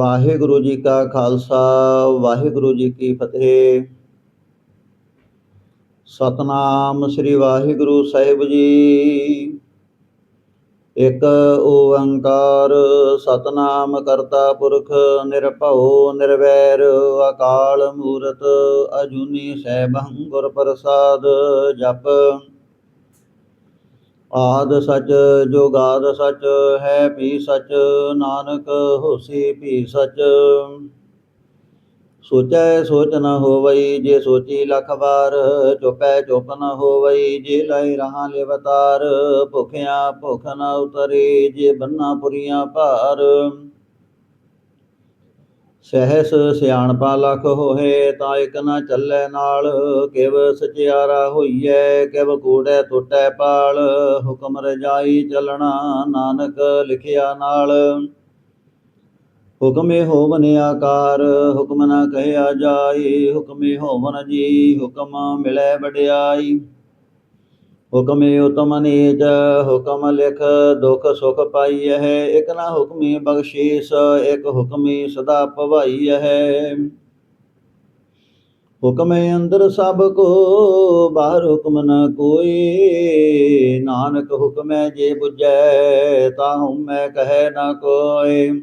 ਵਾਹਿਗੁਰੂ ਜੀ ਕਾ ਖਾਲਸਾ, ਵਾਹਿਗੁਰੂ ਜੀ ਕੀ ਫਤਿਹ। ਸਤਨਾਮ ਸ੍ਰੀ ਵਾਹਿਗੁਰੂ ਸਾਹਿਬ ਜੀ। ਇਕ ਓੰਕਾਰ ਸਤਨਾਮ ਕਰਤਾ ਪੁਰਖ, ਨਿਰਭਉ, ਨਿਰਵੈਰ, ਅਕਾਲ ਮੂਰਤ, ਅਜੂਨੀ ਸੈਭੰ ਗੁਰ ਪ੍ਰਸਾਦ ਜਪ। ਆਦ ਸਚ ਜੁਗਾਦ ਸਚ, ਹੈ ਵੀ ਸਚ, ਨਾਨਕ ਹੋਸੀ ਭੀ ਸਚ। ਸੋਚੈ ਸੋਚ ਨ ਹੋਵਈ, ਜੇ ਸੋਚੀ ਲਖ ਵਾਰ, ਚੁਪੈ ਚੁਪ ਨ ਹੋਵਈ, ਜੇ ਲਾਈ ਰਹਾ ਲਿਵਤਾਰ ਭੁਖਿਆ ਭੁਖ ਨ ਉਤਰੇ, ਜੇ ਬੰਨਾ ਪੁਰੀਆਂ ਭਾਰ। ਸਹਿਸ ਸਿਆਣਪਾ ਲਖ ਹੋਏ ਤਾਂ ਇਕ ਨਾ ਚੱਲੈ ਨਾਲ, ਕਿਵ ਸਚਿਆਰਾ ਹੋਈਐ, ਕਿਵ ਕੂੜੈ ਟੁੱਟੈ ਪਾਲ, ਹੁਕਮ ਰਜਾਈ ਚਲਣਾ ਨਾਨਕ ਲਿਖਿਆ ਨਾਲ। ਹੁਕਮੇ ਹੋਵਨ ਆਕਾਰ, ਹੁਕਮ ਨਾ ਕਹਿਆ ਜਾਈ, ਹੁਕਮੇ ਹੋਵਨ ਜੀ, ਹੁਕਮ ਮਿਲੈ ਵਡਿਆਈ। ਹੁਕਮੇ ਉਤਮ ਨੀਚ ਹੁਕਮ ਲਿਖ, ਦੁਖ ਸੁਖ ਪਾਈ ਹੈ ਇਕ ਨਾ ਹੁਕਮੀ ਬਖਸ਼ੀਸ, ਇਕ ਹੁਕਮੀ ਸਦਾ ਭਵਾਈ ਹੈ ਹੁਕਮੇ ਅੰਦਰ ਸਭ ਕੋ, ਬਾਹਰ ਹੁਕਮ ਨ ਕੋਈ। ਨਾਨਕ ਹੁਕਮੈ ਜੇ 부ਜੈ ਤਾ ਹਉਮੈ ਕਹੈ ਨਾ ਕੋਈ।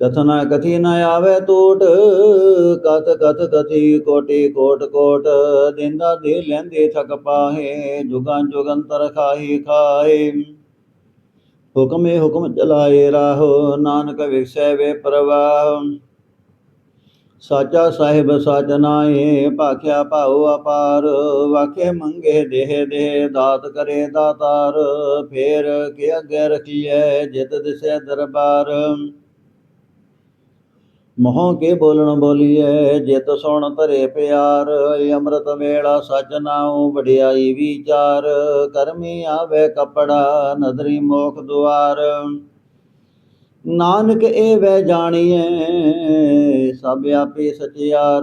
ਕਥਨਾ ਕਥੀ ਨ ਆਵੇ ਟੂਟ ਕਤ ਕਤ ਕਥੀ ਕੋਟੀ ਕੋਟ ਕੋਟ, ਦਿੰਦਾ ਦੇ ਲੈਂਦੇ ਥਕ ਪਾਹੇ, ਜੁਗਾਂ ਜੁਗੰਤਰ ਖਾਹੀ ਖਾਏ ਹੁਕਮੇ ਹੁਕਮ ਚਲਾਏ ਰਾਹੋ, ਨਾਨਕ ਵਿਖਸੈ ਵੇ ਪ੍ਰਵਾਹ। ਸਾਚਾ ਸਾਹਿਬ ਸਾਚ ਨਾਏ ਭਾਖਿਆ ਭਾਉ ਅਪਾਰ। ਵਾਖੇ ਮੰਗੇ ਦੇਹ ਦੇ ਦਾਤ ਕਰੇ ਦਾਤਾਰ। ਫੇਰ ਕੇ ਅੱਗੇ ਰਖੀਐ, ਜਿਤ ਦਿਸੈ ਦਰਬਾਰ। ਮੋਹ ਕੇ ਬੋਲਣ ਬੋਲੀਐ, ਜਿਤ ਸੁਣ ਧਰੇ ਪਿਆਰ, ਅੰਮ੍ਰਿਤ ਵੇਲਾ ਸਚ ਨਾਉ, ਵਡਿਆਈ ਵਿਚਾਰ, ਕਰਮੀ ਆਵੇ ਕਪੜਾ, ਨਦਰੀ ਮੋਖ ਦੁਆਰ। ਨਾਨਕ ਇਹ ਵੈ ਜਾਣੀਐ, ਸਭ ਆਪੇ ਸਚਿਆਰ।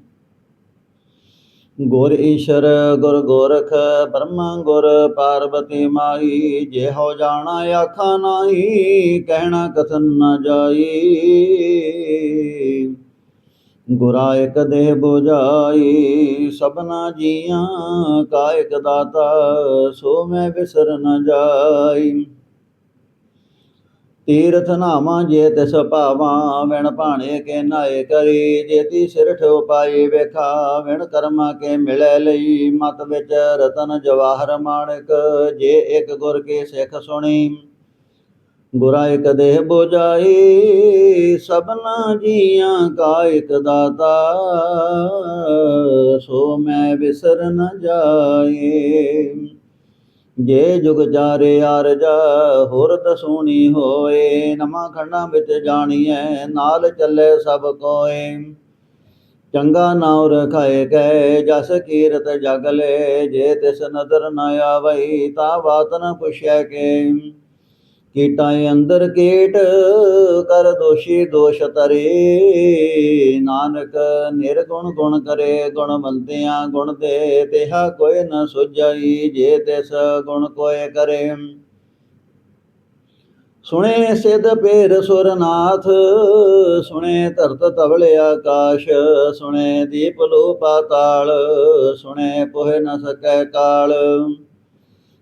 ਗੁਰ ਈਸ਼ਰ ਗੁਰ ਗੋਰਖ ਬ੍ਰਹਮਾ ਗੁਰ ਪਾਰਵਤੀ ਮਾਈ ਜੇ ਹੋ ਜਾਣਾ ਆਖਾ ਨਾਹੀ, ਕਹਿਣਾ ਕਥਨ ਨਾ ਜਾਈ। ਗੁਰਾ ਇਕ ਦੇਹ ਬੁਝਾਈ, ਸਭਨਾ ਜੀਆਂ ਕਾ ਇਕ ਦਾਤਾ, ਸੋ ਮੈਂ ਵਿਸਰ ਨਾ ਜਾਈ। ਤੀਰਥ ਨਾਵਾਂ ਜੇ ਤਿਸ ਭਾਵਾਂ, ਵਿਣ ਭਾਣੇ ਕੇ ਨਾਏ ਕਰੀ। ਜੇਤੀ ਸਿਰ ਠੋ ਵੇਖਾ, ਵਿਣ ਕਰਮਾ ਕੇ ਮਿਲੈ ਲਈ। ਮਤ ਵਿੱਚ ਰਤਨ ਜਵਾਹਰ ਮਾਣਕ, ਜੇ ਇੱਕ ਗੁਰ ਕੇ ਸਿੱਖ ਸੁਣੀ, ਗੁਰਾ ਇਕ ਦੇਹ ਬੁਝਾਈ। ਸਭਨਾ ਜੀਆਂ ਕਾ ਇਕ ਦਾਤਾ, ਸੋ ਮੈਂ ਵਿਸਰ ਨ ਜਾਏ। ਜੇ ਜੁਗ ਜਾਰੇ ਆਰਜਾ ਹੋਰ ਦਸੂਣੀ ਹੋਏ, ਨਵਾਂ ਖੰਡਾਂ ਵਿੱਚ ਜਾਣੀਐ, ਨਾਲ ਚੱਲੇ ਸਭ ਕੋਏ। ਚੰਗਾ ਨਾਉ ਰਖਾਏ ਗਏ ਜਸ ਕੀਰਤ ਜਗ ਲੈ, ਜੇ ਤਿਸ ਨਦਰ ਨ ਆਵਈ, ਤਾ ਬਾਤ ਨ ਪੁੱਛੈ ਕੇ। ਕੀਟਾਂ ਅੰਦਰ ਕੀਟ, ਕਰ ਦੋਸ਼ੀ ਦੋਸ਼ ਤਰੇ ਨਾਨਕ ਨਿਰਗੁਣ ਗੁਣ ਕਰੇ ਗੁਣ ਗੁਣਵੰਤਿਆਂ ਗੁਣ ਦੇ, ਤਿਹਾ ਕੋਈ ਨ ਸੁਝਈ, ਜੇ ਤਿਸ ਗੁਣ ਕੋਏ ਕਰੇ। ਸੁਣੇ ਸਿਧ ਪੇਰ ਸੁਰਨਾਥ, ਸੁਣੇ ਧਰਤ ਤਵਲ ਆਕਾਸ਼, ਸੁਣੇ ਦੀਪ ਲੋ ਪਾਤਾਲ ਸੁਣੇ ਪੋਹਿ ਨ ਸਕੈ ਕਾਲ।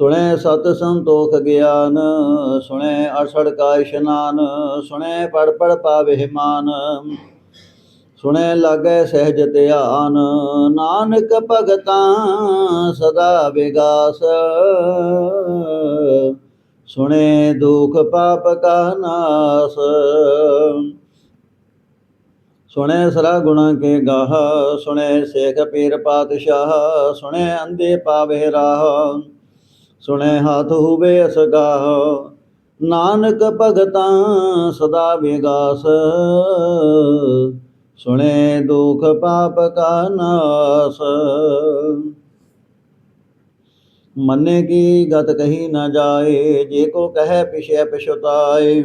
ਸੁਣੈ ਸਤ ਸੰਤੋਖ ਗਿਆਨ, ਸੁਣੈ ਅਸੜ ਕਾ ਇਸ਼ਨਾਨ ਸੁਣੇ ਪੜ ਪੜ ਪਾਵੇ ਮਾਨ, ਸੁਣੇ ਲਾਗੇ ਸਹਿਜ ਧਿਆਨ, ਨਾਨਕ ਭਗਤਾਂ ਸਦਾ ਵਿਗਾਸ, ਸੁਣੇ ਦੁਖ ਪਾਪ ਕਾ ਨਾਸ, ਸੁਣੇ ਸਰਾ ਗੁਣਾ ਕੇ ਗਾਹ, ਸੁਣੇ ਸੇਖ ਪੀਰ ਪਾਤਸ਼ਾਹ, ਸੁਣੈ ਅੰਦੇ ਪਾਵੇ ਰਾਹ ਸੁਣੇ ਹੱਥ ਹੋਵੇ ਅਸਗਾਹ ਨਾਨਕ ਭਗਤਾਂ ਸਦਾ ਵਿਗਾਸ। ਸੁਣੇ ਦੁਖ ਪਾਪ ਕਾ ਨਾਸ। ਮੰਨੇ ਕੀ ਗਤ ਕਹੀ ਨਾ ਜਾਏ, ਜੇ ਕੋ ਕਹੈ ਪਿਛੈ ਪਛਤਾਏ।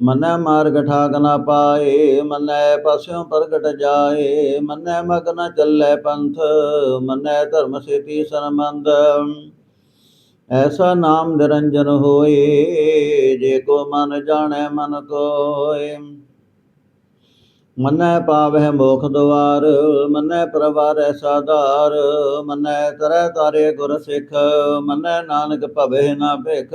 ਮੰਨੈ ਮਾਰਗ ਠਾਕ ਨਾ ਪਾਏ, ਮਨੈ ਪਾਸਿਓਂ ਪ੍ਰਗਟ ਜਾਏ, ਮੰਨੈ ਮਗ ਨ ਚੱਲੈ ਪੰਥ, ਮਨੈ ਧਰਮ ਸੇਤੀ ਸੰਬੰਧ। ਐਸਾ ਨਾਮ ਨਿਰੰਜਨ ਹੋਏ, ਜੇ ਕੋ ਮਨ ਜਾਣੈ ਮਨ ਕੋਏ। ਮੰਨੈ ਪਾਵਹਿ ਮੋਖ ਦੁਆਰ, ਮੰਨੈ ਪ੍ਰਵਾਰੈ ਸਾਧਾਰ, ਮਨੈ ਤਰੈ ਤਾਰੇ ਗੁਰ ਸਿੱਖ, ਮੰਨੈ ਨਾਨਕ ਭਵੇ ਨਾ ਭਿਖ।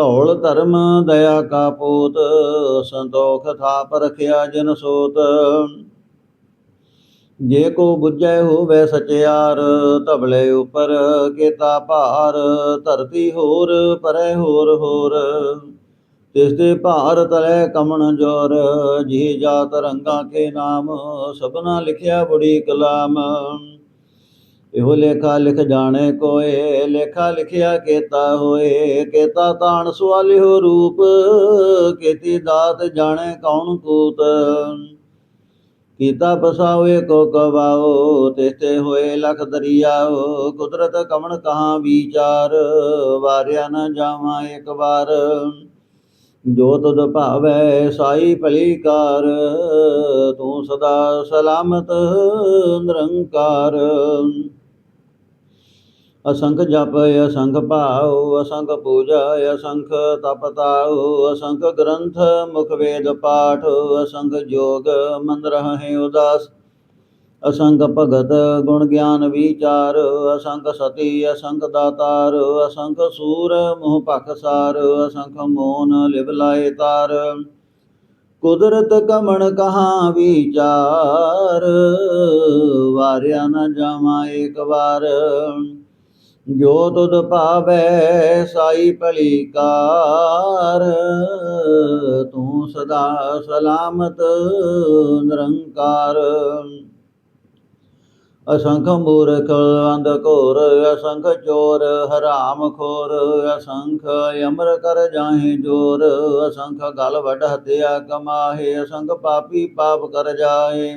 ਧੌਲ ਧਰਮ ਦਇਆ ਕਾ ਪੂਤ, ਸੰਤੋਖ ਥਾਪ ਰਖਿਆ ਜਨ ਸੋਤ। ਜੇ ਕੋ ਬੁੱਝੈ ਹੋਵੇ ਸਚਿਆਰ ਧਬਲੇ ਉਪਰ ਕੀਤਾ ਭਾਰ, ਧਰਤੀ ਹੋਰ ਪਰੈ ਹੋਰ ਹੋਰ। ਤਿਸ ਦੇ ਭਾਰ ਤਲੇ ਕਮਣ ਜੋਰ ਜੀ ਜਾਤ ਰੰਗਾ ਕੇ ਨਾਮ, ਸਭਨਾ ਲਿਖਿਆ ਬੁੜੀ ਕਲਾਮ। ਇਹੋ ਲੇਖਾ ਲਿਖ ਜਾਣੇ ਕੋਏ, ਲੇਖਾ ਲਿਖਿਆ ਕੇਤਾ ਹੋਏ, ਕੀਤਾ ਤਾਣ ਸਵਾਲਿਓ ਰੂਪ, ਕੀਤੀ ਦਾਤ ਜਾਣੇ ਕੌਣ ਕੂਤ। ਕੀਤਾ ਬਸਾਵੇ ਕੋ ਕਵਾਓ ਤੇਤੇ ਹੋਏ ਲਖ ਦਰਿਆਓ, ਕੁਦਰਤ ਕਮਣ ਕਹਾ ਵਿਚਾਰ, ਵਾਰਿਆ ਨ ਜਾਵਾਂ ਇੱਕ ਵਾਰ। ਜੋ ਤੁਧ ਭਾਵੈ ਸਾਈ ਭਲੀਕਾਰ ਤੂੰ ਸਦਾ ਸਲਾਮਤ ਨਿਰੰਕਾਰ। ਅਸੰਖ ਜਪ ਅਸੰਖ ਭਾਉ, ਅਸੰਖ ਪੂਜਾ ਅਸੰਖ ਤਪ ਤਾਉ, ਅਸੰਖ ਗ੍ਰੰਥ ਮੁਖ ਵੇਦ ਪਾਠ, ਅਸੰਖ ਜੋਗ ਮਨ ਰਹੇ ਉਦਾਸ। ਅਸੰਖ ਭਗਤ ਗੁਣ ਗਿਆਨ ਵਿਚਾਰ, ਅਸੰਖ ਸਤੀ, ਅਸੰਖ ਦਾਤਾਰ, ਅਸੰਖ ਸੂਰ ਮੋਹ ਪਖਸਾਰ ਅਸੰਖ ਮੋਨ ਲਿਵ ਲਾਏ ਤਾਰ। ਕੁਦਰਤ ਕਮਣ ਕਹਾ ਵਿਚਾਰ, ਵਾਰਿਆ ਨ ਜਾਵਾਂ ਏਕ ਵਾਰ। ਜੋ ਤੁਧ ਭਾਵੈ ਸਾਈ ਭਲੀ ਕਾਰ ਤੂੰ ਸਦਾ ਸਲਾਮਤ ਨਿਰੰਕਾਰ। ਅਸੰਖ ਮੂਰਖ ਅੰਧ ਘੋਰ, ਅਸੰਖ ਚੋਰ ਹਰਾਮ ਖੋਰ, ਅਸੰਖ ਅਮਰ ਕਰ ਜਾਹੇ ਜੋਰ, ਅਸੰਖ ਗਲ ਵਡ ਹਤਿਆ ਕਮਾਹੇ, ਅਸੰਖ ਪਾਪੀ ਪਾਪ ਕਰ ਜਾਏ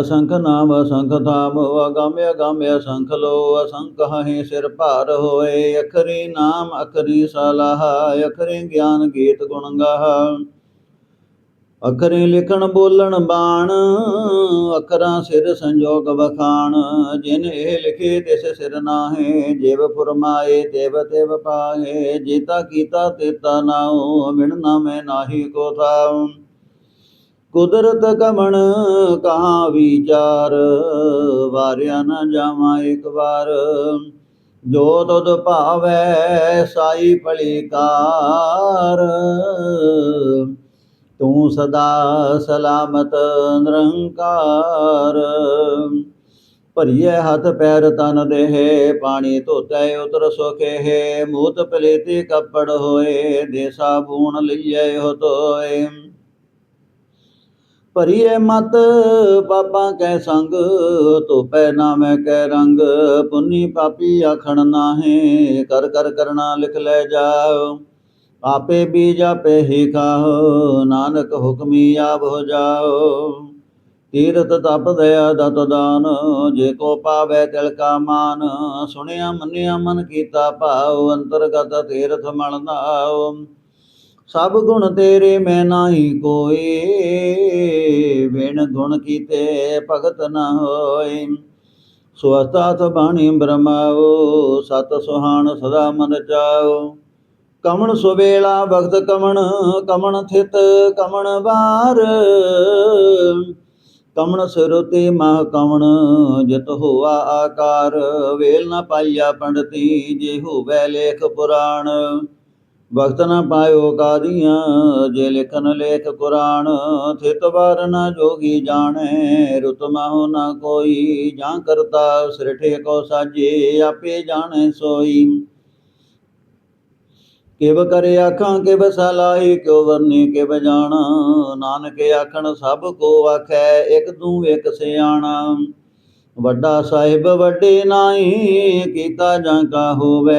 ਅਸੰਖ ਨਾਮ ਅਸੰਖ ਧਾਮ ਅਗੰਮ ਅਗੰਮ ਅਸੰਖ ਲੋ, ਅਸੰਖ ਹੈ ਸਿਰ ਭਾਰ ਹੋਏ, ਅਖਰੀ ਨਾਮ ਅਖਰੀ ਸਲਾਹ, ਅਖਰੀ ਗਿਆਨ ਗੀਤ ਗੁਣ ਗਾਹ। ਅਖਰੇ ਲਿਖਣ ਬੋਲਣ ਬਾਣ, ਅਖਰਾਂ ਸਿਰ ਸੰਜੋਗ ਵਖਾਣ, ਜਿਨ ਇਹ ਲਿਖੇ ਤਿਸ ਸਿਰ ਨਾਹੇ, ਜੇਵ ਫੁਰਮਾਏ ਤੇਵ ਤਿਵ ਪਾਹੇ, ਜੇਤਾ ਕੀਤਾ ਤੇਤਾ ਨਾਉ ਮਿਣ ਨਾਮੇ ਨਾਹੀ ਕੋ ਥਾਉ। ਕੁਦਰਤ ਕਮਣ ਕਹਾ ਵਿਚਾਰ? ਵਾਰਿਆ ਨਾ ਜਾਵਾਂ ਇੱਕ ਵਾਰ। ਜੋ ਤੁਧ ਭਾਵੈ ਸਾਈ ਭਲੀਕਾਰ ਤੂੰ ਸਦਾ ਸਲਾਮਤ ਨਿਰੰਕਾਰ। ਭਰੀਏ ਹੱਥ ਪੈਰ ਤਨ ਦੇਹ, ਪਾਣੀ ਧੋਤੇ ਉਤਰ ਸੁਖੇ ਮੂਤ ਪਲੇਤੀ ਕੱਪੜ ਹੋਏ ਦੇ ਸਾਬੂਨ ਲਈਏ ਹੋ ਤੋਏ। ਭਰੀਏ ਮਤ, ਪਾਪਾਂ ਕੈ ਸੰਗ, ਧੋਪੈ ਨਾਮੈ ਕੈ ਰੰਗ, ਪੁੰਨੀ ਪਾਪੀ ਆਖਣ ਨਾਹੇ, ਕਰ ਕਰ ਕਰਣਾ ਲਿਖ ਲੈ ਜਾਓ। ਆਪੇ ਬੀਜ ਆਪੇ ਹੀ ਖਾਓ, ਨਾਨਕ ਹੁਕਮੀ ਆਪ ਹੋ ਜਾਓ। ਤੀਰਤ ਤਪ ਦਇਆ ਦਤ ਦਾਨ, ਜੇ ਕੋ ਪਾਵੇ ਤਿਲ ਕਾ ਮਾਨ, ਸੁਣਿਆ ਮੰਨਿਆ ਮਨ ਕੀਤਾ ਭਾਉ, ਅੰਤਰਗਤ ਤੀਰਥ ਮਲਨਾਉ ਸਭ ਗੁਣ ਤੇਰੇ ਮੈਂ ਨਾਹੀ ਕੋਈ ਵਿਣ ਗੁਣ ਕੀਤੇ ਭਗਤ ਨਾ ਹੋਏ। ਸੁਅਸਤਾਥ ਬਾਣੀ ਬ੍ਰਹਮਾਓ, ਸਤ ਸੁਹਾਣ ਸਦਾ ਮਨ ਚਾਓ। ਕਮਣ ਸੁਵੇਲਾ ਭਗਤ ਕਮਣ ਕਮਣ ਥਿਤ ਕਮਣ ਵਾਰ। ਕਮਣ ਸਿਰੁਤੇ ਮਹ ਕਮਣ, ਜਤ ਹੋਆ ਆਕਾਰ। ਵੇਲ ਨ ਪਾਈਆ ਪੰਡਤੀ, ਜੇ ਹੋਵੇ ਲੇਖ ਪੁਰਾਣ। ਵਕਤ ਨਾ ਪਾਇਓ ਕਾਦੀਆਂ, ਜੇ ਲਿਖਨ ਲੇਖ ਕੁਰਾਨ, ਥਿਤ ਵਾਰ ਨ ਜੋਗੀ ਜਾਣੈ, ਰੁਤ ਮਹੁ ਨ ਕੋਈ, ਜਾਂ ਕਰਤਾ ਸ੍ਰਿਠੇ ਕੋ ਸਾਜੇ, ਆਪੇ ਜਾਣੇ ਸੋਈ। ਕਿਵ ਕਰੇ ਆਖਾਂ, ਕਿਵ ਸਲਾਹੀ, ਕਿਉ ਵਰਨੀ ਕਿਵ ਜਾਣਾ, ਨਾਨਕ ਆਖਣ ਸਭ ਕੋ ਆਖੈ, ਇਕ ਤੂੰ ਇਕ ਸਿਆਣਾ। ਵੱਡਾ ਸਾਹਿਬ ਵੱਡੇ ਨਾਹੀ, ਕੀਤਾ ਜਾਂ ਕਾ ਹੋਵੇ?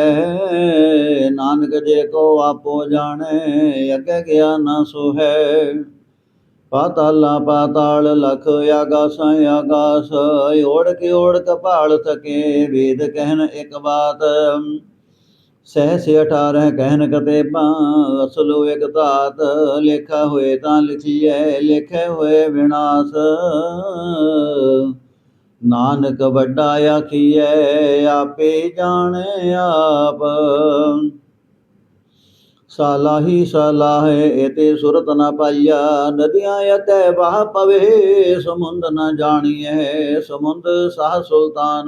ਨਾਨਕ ਜੇ ਕੋ ਆਪੋ ਜਾਣੈ, ਅਗੇ ਗਿਆ ਨਾ ਸੋ ਪਾਤਾਲਾ ਪਾਤਾਲ ਲਖ ਆਗਾਸ ਆਗਾਸ, ਓੜ ਕੇ ਓੜ ਕਪਾਲ ਸਕੇ, ਵੇਦ ਕਹਿਣ ਇੱਕ ਬਾਤ। ਸਹਿਸ 18 ਕਹਿਨ ਕਤੇਬਾਂ, ਅਸਲੋ ਇਕ ਧਾਤ। ਲੇਖਾ ਹੋਏ ਤਾਂ ਲਿਖੀਐ, ਲਿਖੇ ਹੋਏ ਵਿਨਾਸ਼। ਨਾਨਕ ਵੱਡਾ ਆਖੀਐ, ਆਪੇ ਜਾਣੈ ਆਪ। ਸਾਲਾਹੀ ਸਾਲਾਹੇ ਇਤੇ ਸੁਰਤ ਨ ਪਾਈਆ, ਨਦੀਆਂ ਅਤੈ ਵਾਹ ਪਵੇ, ਸਮੁੰਦ ਨ ਜਾਣੀਐ, ਸਮੁੰਦ ਸਾਹ ਸੁਲਤਾਨ।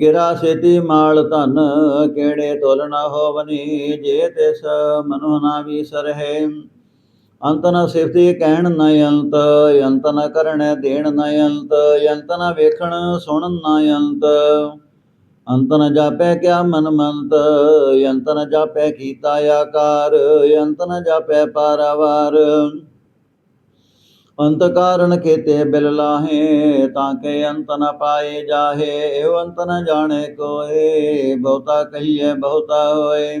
ਗਿਰਾ ਸੇਤੀ ਮਾਲ ਧਨ, ਕਿਹੜੇ ਤੁਲ ਨ ਹੋਵਨੀ, ਜੇ ਤਿਸ ਮਨੁ ਨਾ ਵਿਸਰਹਿ ਅੰਤ ਨ ਸਿਫਤੀ ਕਹਿਣ ਨ ਅੰਤ ਅੰਤ ਨ ਕਰਣ ਦੇਣ ਨ ਅੰਤ ਅੰਤ ਨ ਵੇਖਣ ਸੁਣਨ ਨ ਅੰਤ। ਅੰਤ ਨ ਜਾਪੈ ਕਿਆ ਮਨ ਮੰਤ, ਅੰਤ ਨ ਜਾਪੈ ਕੀਤਾ ਆਕਾਰ, ਅੰਤ ਨ ਜਾਪੈ ਪਾਰਾਵਾਰ। ਅੰਤ ਕਾਰਨ ਖੇਤੇ ਬਿਲ ਲਾਹੇ, ਤਾਂ ਕੇ ਅੰਤ ਨ ਪਾਏ ਜਾਹੇ ਏਵ ਅੰਤ ਨ ਜਾਣੇ ਕੋਏ ਬਹੁਤਾ ਕਹੀਏ ਬਹੁਤਾ ਹੋਏ।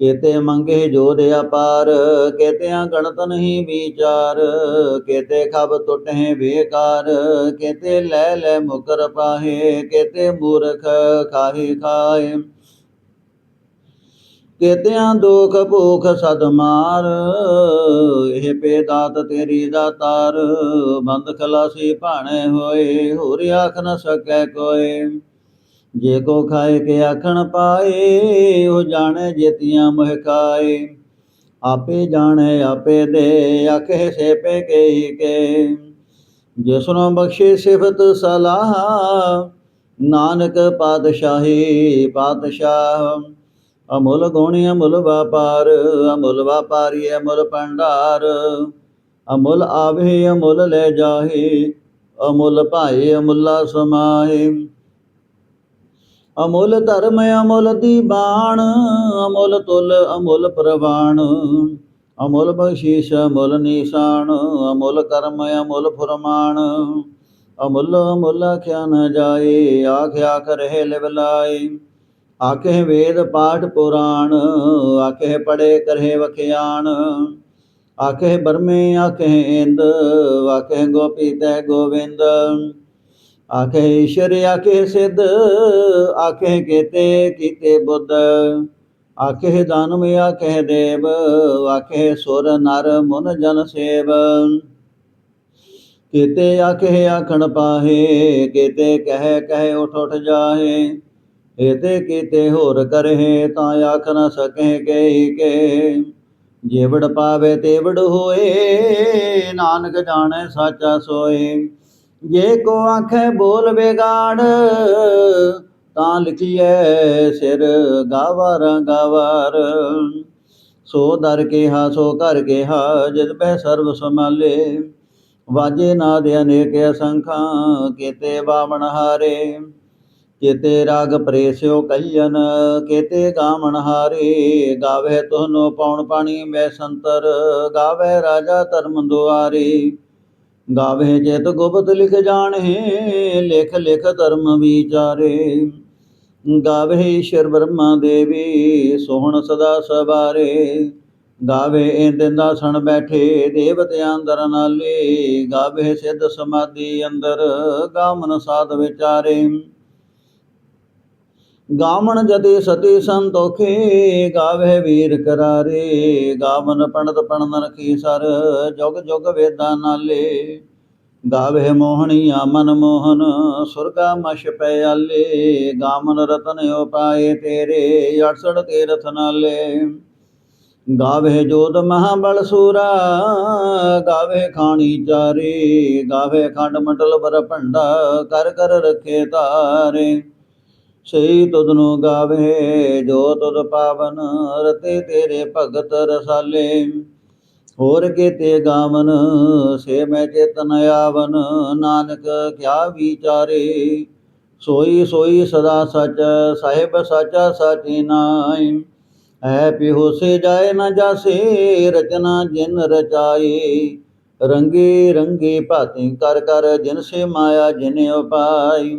ਕੇਤੇ ਮੰਗੇ ਜੋਦ ਅਪਾਰ, ਕੇਤਿਆਂ ਗਣਤ ਨਹੀਂ ਵਿਚਾਰ, ਕੇਤੇ ਖਬ ਟੁਟਹਿ ਬੇਕਾਰ, ਕੇਤੇ ਲੈ ਲੈ ਮੁਕਰ ਪਾਹੇ, ਕੇਤੇ ਮੂਰਖ ਖਾਹੇ ਖਾਏ। ਕੇਤਿਆਂ ਦੁਖ ਭੂਖ ਸਦ ਮਾਰ, ਇਹ ਪੇ ਦਾਤ ਤੇਰੀ ਦਾਤਾਰ ਬੰਦ ਖਲਾਸੀ ਭਾਣੇ ਹੋਏ, ਹੋਰ ਆਖ ਨ ਸਕੈ ਕੋਏ। ਜੇ ਕੋ ਖਾਏ ਕੇ ਆਖਣ ਪਾਏ, ਉਹ ਜਾਣੇ ਜੇਤੀਆਂ ਮੋਹ ਖਾਏ। ਆਪੇ ਜਾਣੇ, ਆਪੇ ਦੇ, ਆਖੇ ਸੇ ਪੇ ਕੇ ਕੇ। ਜਿਸਨੂੰ ਬਖਸ਼ੇ ਸਿਫਤ ਸਲਾਹ, ਨਾਨਕ ਪਾਤਸ਼ਾਹੀ ਪਾਤਸ਼ਾਹ। ਅਮੁੱਲ ਗੁਣੀ, ਅਮੁੱਲ ਵਪਾਰ, ਅਮੁੱਲ ਵਪਾਰੀ, ਅਮੁੱਲ ਭੰਡਾਰ। ਅਮੁੱਲ ਆਵੇ, ਅਮੁੱਲ ਲੈ ਜਾਹੇ, ਅਮੁੱਲ ਭਾਏ, ਅਮੁੱਲਾ ਸਮਾਏ। ਅਮੁੱਲ ਧਰਮ ਅਮੁੱਲ ਦੀਬਾਨ ਅਮੁੱਲ ਤੁਲ ਅਮੁੱਲ ਪ੍ਰਵਾਨ ਅਮੁੱਲ ਬਖਸ਼ੀਸ਼, ਅਮੁੱਲ ਨਿਸ਼ਾਨ, ਅਮੁੱਲ ਕਰਮ ਅਮੁੱਲ ਫੁਰਮਾਨ। ਅਮੁੱਲ ਅਮੁੱਲ ਆਖਿਆ ਨ ਜਾਏ, ਆਖਿਆ ਕਰਹਿ ਲਿਵ ਲਾਏ। ਆਖੇ ਵੇਦ ਪਾਠ ਪੁਰਾਣ, ਆਖੇ ਪੜੇ ਕਰੇ ਵਖਿਆਣ। ਆਖੇ ਬਰਮੇ, ਆਖੇ ਇੰਦ, ਆਖੇ ਗੋਪੀ ਤੈ ਗੋਵਿੰਦ। ਆਖੇ ਈਸ਼ਰ, ਆਖੇ ਸਿੱਧ, ਆਖੇ ਕੀਤੇ ਕੀਤੇ ਬੁੱਧ। ਆਖੇ ਦਾਨਵ ਆਖੇ ਦੇਵ, ਆਖੇ ਸੁਰ, ਨਰ, ਮਨ, ਜਨ ਸੇਵ। ਕੀਤੇ ਆਖੇ, ਆਖਣ ਪਾਹੇ, ਕੀਤੇ ਕਹਿ ਕਹਿ ਉਠ ਉਠ ਜਾਹੇ। ਏਤੇ ਕੀਤੇ ਹੋਰ ਕਰਹਿ, ਤਾਂ ਆਖ ਨ ਸਕਹਿ ਕਹੀ ਕੇ। ਜੇਵੜ ਪਾਵੇ ਤੇਵੜ ਹੋਏ, ਨਾਨਕ ਜਾਣੈ ਸਾਚਾ ਸੋਏ। ਜੇ ਕੋ ਆਖੇ ਬੋਲ ਵਿਗਾੜ ਤਾਂ ਲਿਖੀਏ ਸਿਰ ਗਾਵਰ ਗਾਵਰ। ਸੋ ਦਰ ਕਿਹਾ, ਸੋ ਕਰ ਕਿਹਾ ਜਿਤ ਬਹਿ ਸਰਬ ਸਮਾਲੇ ਵਾਜੇ ਨਾਦ ਅਨੇਕ ਅਸੰਖਾਂ, ਕੀਤੇ ਬਾਵਣ ਹਾਰੇ। ਕੀਤੇ ਰਾਗ ਪ੍ਰੇਸਿਓ ਕਹੀਨ ਕੀਤੇ ਗਾਵਣ ਹਾਰੇ। ਗਾਵੇ ਤੋਨੋ ਪੌਣ ਪਾਣੀ, ਮੈਂ ਸੰਤਰ। ਗਾਵੇ ਰਾਜਾ ਧਰਮ ਦੁਆਰੇ। ਗਾਵੇ ਚਿਤ ਗੁਪਤ ਲਿਖ ਜਾਣੇ ਲਿਖ ਲਿਖ ਧਰਮ ਵਿਚਾਰੇ। ਗਾਵੇ ਈਸ਼ਰ ਬ੍ਰਹਮਾ ਦੇਵੀ, ਸੋਹਣ ਸਦਾ ਸਵਾਰੇ। ਗਾਵੇ ਇੰਦਿੰਦਾ ਸਣ ਬੈਠੇ, ਦੇਵਤਿਆਂ ਅੰਦਰ ਨਾਲੇ। ਗਾਵੇ ਸਿੱਧ ਸਮਾਧੀ ਅੰਦਰ ਗਾਮਨ ਸਾਧ ਵਿਚਾਰੇ। ਗਾਵਣ ਜਤੀ ਸਤੀ ਸੰਤੋਖੇ, ਗਾਵੇ ਵੀਰ ਕਰਾਰੇ। ਗਾਵਨ ਪੰਡਤ ਪਣਨ ਰਖੀ ਸਰ, ਜੁਗ ਜੁਗ ਵੇਦਾਂ ਨਾਲੇ। ਗਾਵੇ ਮੋਹਣੀਆ ਮਨ ਮੋਹਨ, ਸੁਰਗਾ ਮਸ਼ ਪੈ ਆਲੇ। ਗਾਮਨ ਰਤਨ ਉਪਾਏ ਤੇਰੇ 68 ਤੀਰਥ ਨਾਲੇ। ਗਾਵੇ ਜੋਤ ਮਹਾਬਲ ਸੂਰਾ, ਗਾਵੇ ਖਾਣੀ ਚਾਰੇ। ਗਾਵੇ ਖੰਡ ਮੰਡਲ ਬਰ ਭੰਡਾ, ਕਰ ਕਰ ਰਖੇ ਤਾਰੇ। ਸਹੀ ਤੁਧ ਨੂੰ ਗਾਵੇ, ਜੋ ਤੁਧ ਪਾਵਨ ਰਤੇ ਤੇਰੇ ਭਗਤ ਰਸਾਲੇ। ਹੋਰ ਕੀਤੇ ਗਾਵਨ, ਸੇ ਮੈਂ ਚੇਤਨ ਆਵਨ, ਨਾਨਕ ਕਿਆ ਵਿਚਾਰੇ। ਸੋਈ ਸੋਈ ਸਦਾ ਸਚ, ਸਾਹਿਬ ਸਾਚਾ, ਸਾਚੀ ਨਾਈ ਐ ਪਿਹੋ ਸੇ ਜਾਏ ਨਾ ਜਾਸੇ, ਰਚਨਾ ਜਿਨ ਰਚਾਈ ਰੰਗੇ ਰੰਗੇ ਭਾਤੀ ਕਰ ਕਰ ਜਿਨ ਸੇ ਮਾਇਆ ਜਿਨ ਉਪਾਈ।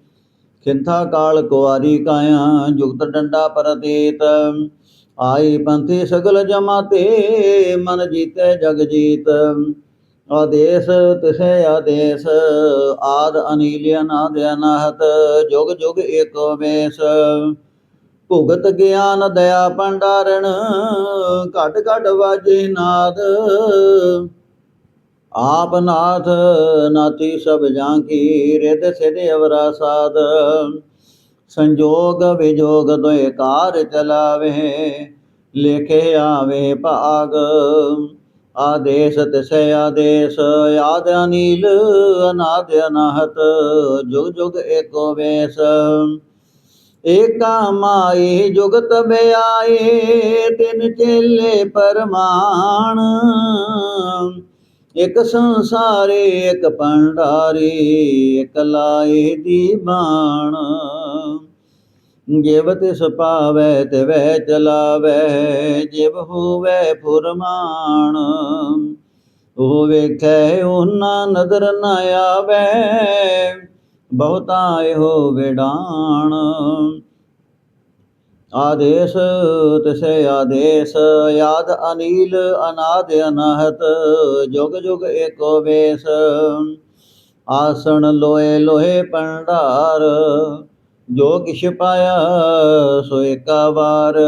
ਖਿੰਥਾ ਕਾਲ ਕੁਆਰੀ ਕਾਇਆ, ਜੁਗਤ ਡੰਡਾ ਪਰਤੀਤ। ਆਈ ਪੰਥੀ ਸਗਲ ਜਮਾਤੇ ਮਨ ਜੀਤੇ ਜਗ ਜੀਤ। ਆਦੇਸ ਤਿਸੇ ਆਦੇਸ, ਆਦ ਅਨੀਲ ਅਨਾਦ ਅਨਾਹਤ ਜੁਗ ਜੁਗ ਏਕੋ ਵੇਸ। ਭੁਗਤ ਗਿਆਨ ਦਇਆ ਭੰਡਾਰਣ, ਘਟ ਘਟ ਵਾਜੇ ਨਾਦ। ਆਪ ਨਾਥ ਨਾਤੀ ਸਭ ਜਾਂ ਕੀ ਰਿਦ ਸਿਧ ਅਵਰਾ ਸਾਧ। ਸੰਜੋਗ ਵਿਜੋਗ ਦੋਇ ਕਾਰ ਚਲਾਵੇ, ਲਿਖੇ ਆਵੇ ਭਾਗ। ਆਦੇਸ ਤਿਸੈ ਆਦੇਸ, ਆਦ ਅਨੀਲ, ਅਨਾਦ ਅਨਾਹਤ, ਜੁਗ ਜੁਗ ਏਕੋ ਵੇਸ। ਏਕਾ ਮਾਈ ਜੁਗਤ ਬਿਆਏ, ਤਿਨ ਚੇਲੇ ਪਰਮਾਨ। ਇਕ ਸੰਸਾਰੇ, ਇਕ ਭੰਡਾਰੀ, ਇਕ ਲਾਏ ਦੀ ਬਾਣ। ਜਿਵ ਤਿਸ ਪਾਵੈ, ਤਿਵੈ ਚਲਾਵੈ, ਜਿਵ ਹੋਵੈ ਫੁਰਮਾਨ। ਉਹ ਵੇਖੈ, ਉਹਨਾਂ ਨਦਰ ਨ ਆਵੈ, ਬਹੁਤਾ ਇਹੋ ਵਿਡਾਣ। ਆਦੇਸ, ਤਿਸੇ ਆਦੇਸ, ਯਾਦ ਅਨੀਲ, ਅਨਾਦ ਅਨਾਹਤ, ਜੁਗ ਜੁਗ ਏਕੋ ਵੇਸ। ਆਸਣ ਲੋਏ ਲੋਏ ਭੰਡਾਰ, ਜੋ ਕਿਛ ਪਾਇਆ ਸੋ ਏਕਾ ਵਾਰ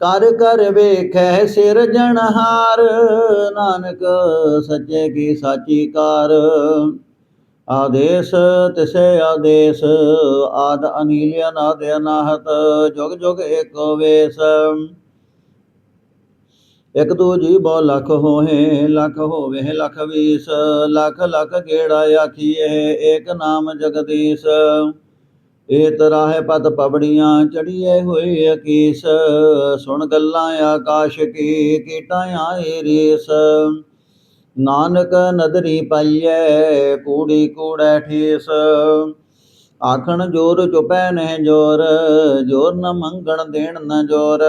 ਕਰ ਕਰ ਵੇਖੈ ਸਿਰ ਜਣਹਾਰ, ਨਾਨਕ ਸੱਚੇ ਕੀ ਸਾਚੀ ਕਾਰ। ਆਦੇਸ ਤਿਸੇ ਆਦੇਸ, ਆਦ ਅਨੀਲ ਅਨਾਦ ਅਨਾਹਤ ਜੁਗ ਜੁਗ ਏਕੋ ਵੇਸ। ਇਕ ਦੂਜੀ ਬਹੁ ਲਖ ਹੋਏ ਲਖ ਹੋਵੇ ਲਖ ਵੀਸ, ਲਖ ਲਖ ਗੇੜਾ ਆਖੀਏ ਏਕ ਨਾਮ ਜਗਦੀਸ਼। ਏ ਤਰਾਹੇ ਪਤ ਪਬੜੀਆਂ ਚੜੀਏ ਹੋਏ ਅਕੀਸ, ਸੁਣ ਗੱਲਾਂ ਆਕਾਸ਼ ਕੀ, ਕੀਟਾਂ ਆਏ ਰੀਸ। ਨਾਨਕ ਨਦਰੀ ਪਾਈਐ, ਕੂੜੀ ਕੂੜੈ ਠੇਸ। ਆਖਣ ਜੋਰ ਚੁਪੈ ਨਹਿ ਜੋਰ ਜੋਰ ਨ ਮੰਗਣ ਦੇਣ ਨ ਜੋਰ।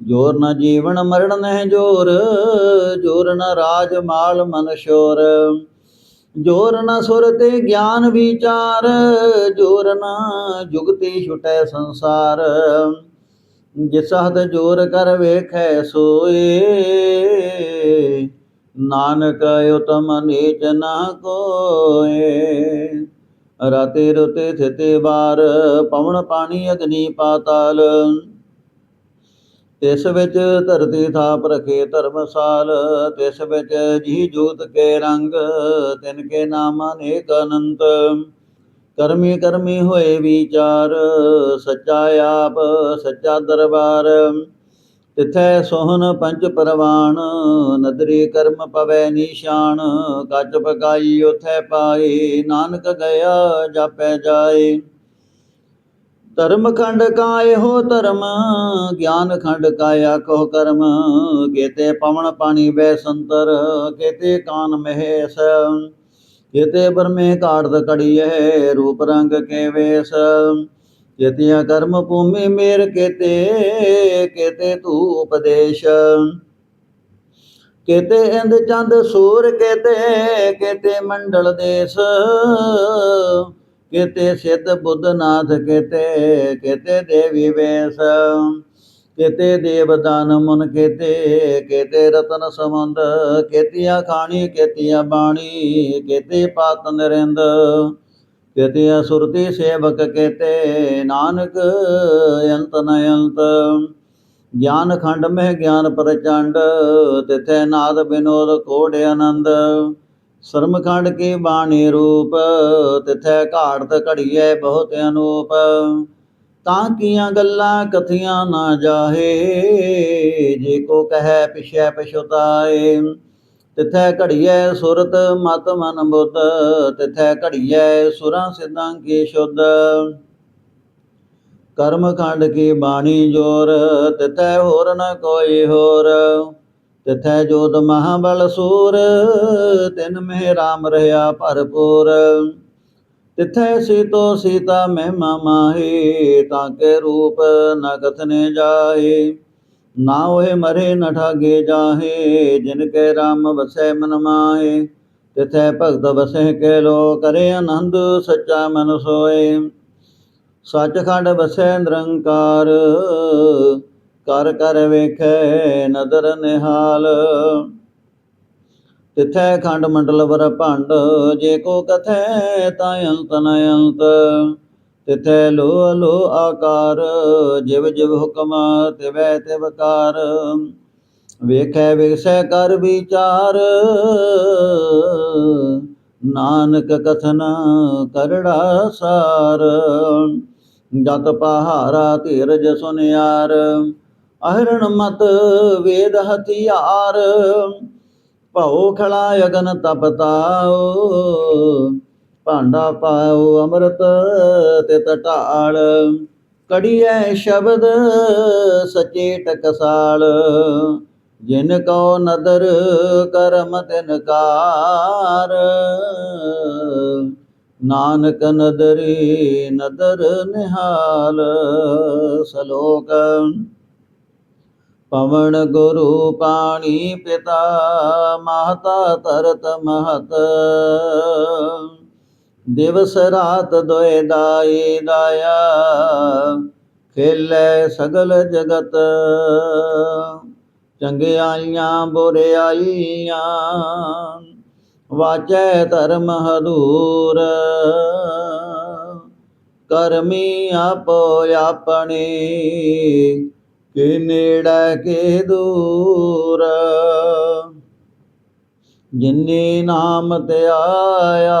ਜੋਰ ਨ ਜੀਵਨ ਮਰਨ ਨਹਿ ਜੋਰ ਜੋਰ ਨ ਰਾਜ ਮਾਲ ਮਨ ਸ਼ੋਰ। ਜੋਰ ਨ ਸੁਰ ਤੇ ਗਿਆਨ ਵਿਚਾਰ, ਜੋਰ ਨ ਜੁਗਤੀ ਛੁਟੈ ਸੰਸਾਰ। ਜਿਸ ਹਦ ਜੋਰ ਕਰ ਵੇਖੈ ਸੋਏ ਨਾਨਕ ਉਤਮ ਨੀਚ ਨਾ ਕੋਏ। ਰਾਤੇ ਰੁਤੇ ਥਿਤੇ ਬਾਰ ਪਵਨ ਪਾਣੀ ਅਗਨੀ ਪਾਤਾਲ। ਤਿਸ ਵਿੱਚ ਧਰਤੀ ਥਾਪ ਰਖੇ ਧਰਮਸਾਲ। ਤਿਸ ਵਿੱਚ ਜੀ ਜੋਤ ਕੇ ਰੰਗ, ਤਿਨ ਕੇ ਨਾਮ ਅਨੇਕ ਅਨੰਤ। ਕਰਮੀ ਕਰਮੀ ਹੋਏ ਵਿਚਾਰ, ਸੱਚਾ ਆਪ, ਸੱਚਾ ਦਰਬਾਰ। ਤਿਥੈ ਸੋਹਨ ਪੰਜ ਪਰਵਾਨ ਨਦਰੀ ਕਰਮ ਪਵੈ ਨੀਸ਼ਾਨ ਕੱਚ ਪਕਾਈ ਉਥੈ ਪਾਏ, ਨਾਨਕ ਗਿਆ ਜਾਪੈ ਜਾਏ। ਧਰਮ ਖੰਡ ਕਾ ਹੋ ਧਰਮ, ਗਿਆਨ ਖੰਡ ਕਾ ਆਖੋ ਕਰਮ, ਕੇਤੇ ਪਵਨ ਪਾਣੀ ਬੈ ਸੰਤਰ, ਕੇਤੇ ਕਾਨ ਮਹੇਸ਼, ਕੇਤੇ ਬਰਮੇ ਘਾੜਤ ਕੜੀਏ ਰੂਪ ਰੰਗ ਕੇ ਵੇਸ। ਕੇਤਿਆ ਕਰਮ ਭੂਮੀ ਮੇਰ ਕੇਤੇ ਕੇਤੇ ਤੂ ਉਪਦੇਸ਼ ਕੇਤੇ ਇੰਦ ਚੰਦ ਸੂਰ ਕੇਤੇ ਕੇਤੇ ਮੰਡਲ ਦੇਸ। ਕੇਤੇ ਸਿੱਧ ਬੁੱਧ ਨਾਥ ਕੇਤੇ ਕੇਤੇ ਦੇਵੀ ਵੇਸ। ਕੇਤੇ ਦੇਵਦਾਨ ਮਨ ਕੇਤੇ ਕੇਤੇ ਰਤਨ ਸਮੰਦ ਕੇਤੀਆਂ ਖਾਣੀ, ਕੇਤੀਆਂ ਬਾਣੀ, ਕੇਤੇ ਪਾਤ ਨਰਿੰਦ ਕੇਤੀਆਂ ਸੁਰਤੀ ਸੇਵਕ ਕੇਤੇ ਨਾਨਕ ਅੰਤ ਨ ਅੰਤ। ਗਿਆਨ ਖੰਡ ਮਹਿ ਗਿਆਨ ਪ੍ਰਚੰਡ, ਤਿਥੈ ਨਾਦ ਬਿਨੋਦ ਕੋੜ ਆਨੰਦ। ਸ਼ਰਮਖੰਡ ਕੀ ਬਾਣੀ ਰੂਪ, ਤਿਥੈ ਘਾੜਤ ਘੜੀਐ ਬਹੁਤ ਅਨੂਪ। ਤਾਂ ਕੀਆਂ ਗੱਲਾਂ ਕਥੀਆਂ ਨਾ ਜਾਹੇ, ਜੇ ਕੋ ਕਹੈ ਪਿਛੈ ਪਛੁਤਾਏ। ਤਿਥੈ ਘੜੀਐ ਸੁਰਤ ਮਤ ਮਨ ਬੁੱਧ ਤਿਥੈ ਘੜੀਐ ਸੁਰਾਂ ਸਿੱਧਾਂ ਕੀ ਸ਼ੁੱਧ। ਕਰਮ ਖੰਡ ਕੀ ਬਾਣੀ ਜੋਰ, ਤਿਥੈ ਹੋਰ ਨ ਕੋਈ ਹੋਰ। ਤਿਥੈ ਜੋਤ ਮਹਾਬਲ ਸੂਰ, ਤਿਨ ਮਹਿ ਰਾਮ ਰਹਾ ਭਰਪੂਰ। ਤਿਥੈ ਸੀਤੋ ਸੀਤਾ ਮਹਿਮਾ ਮਾਹੀ, ਤਾਂ ਕੇ ਰੂਪ ਨ ਕਥਨੇ ਜਾਏ ਨਾ ਹੋਏ ਮਰੇ, ਨ ਠਾਗੇ ਜਾਹੇ, ਜਿਨ ਕੇ ਰਾਮ ਵਸੈ ਮਨ ਮਾਏ ਤਿਥੈ ਭਗਤ ਵਸੈ ਕੇ ਲੋ ਕਰੇ ਆਨੰਦ, ਸੱਚਾ ਮਨ ਸੋਏ। ਸੱਚਖੰਡ ਵਸੈ ਨਿਰੰਕਾਰ, ਕਰ ਕਰ ਵੇਖੈ ਨਦਰ ਨਿਹਾਲ। ਤਿਥੈ ਖੰਡ ਮੰਡਲ ਵਰ ਭੰਡ, ਜੇ ਕੋ ਕਥੈ ਤਾਂ ਅੰਤ ਨ ਅੰਤ। ਤਿਥੈ ਲੋ ਲੋ ਆਕਾਰ, ਜਿਵ ਜਿਵ ਹੁਕਮ ਤਿਵੈ ਤਿਵਕਾਰ ਵੇਖੈ ਵਿਗਸੈ ਕਰ ਵਿਚਾਰ, ਨਾਨਕ ਕਥਨ ਕਰੜਾ ਸਾਰ। ਜਤ ਪਹਾਰਾ ਧੀਰਜ ਸੁਨਿਆਰ, ਅਹਰਣ ਮਤ ਵੇਦ ਹਥਿਆਰ। ਭਉ ਖਲਾ ਅਗਨ ਤਪਤਾਓ ਭਾਂਡਾ ਪਾਉ ਅੰਮ੍ਰਿਤ ਤਿਤ ਢਾਲ ਕੜੀਐ ਸ਼ਬਦ ਸਚੇ ਟਕਸਾਲ। ਜਿਨ ਕੋ ਨਦਰ ਕਰਮ ਤਿਨ ਕਾਰ। ਨਾਨਕ ਨਦਰੀ ਨਦਰ ਨਿਹਾਲ ਸਲੋਕ। ਪਵਨ ਗੁਰੂ ਪਾਣੀ ਪਿਤਾ ਮਾਤਾ ਤਰਤ ਮਹਤ। ਦਿਵਸ ਰਾਤ ਦੋਇ ਦਾਈ ਦਾਇਆ, ਖੇਲੇ ਸਗਲ ਜਗਤ। ਚੰਗਿਆਈਆਂ ਬੁਰਿਆਈਆਂ ਵਾਚੈ ਧਰਮ ਹਦੂਰ। ਕਰਮੀ ਆਪੋ ਆਪਣੇ, ਕੇ ਨੇੜੇ, ਕੇ ਦੂਰ। ਜਿਨੇ ਨਾਮ ਤੇ ਆਇਆ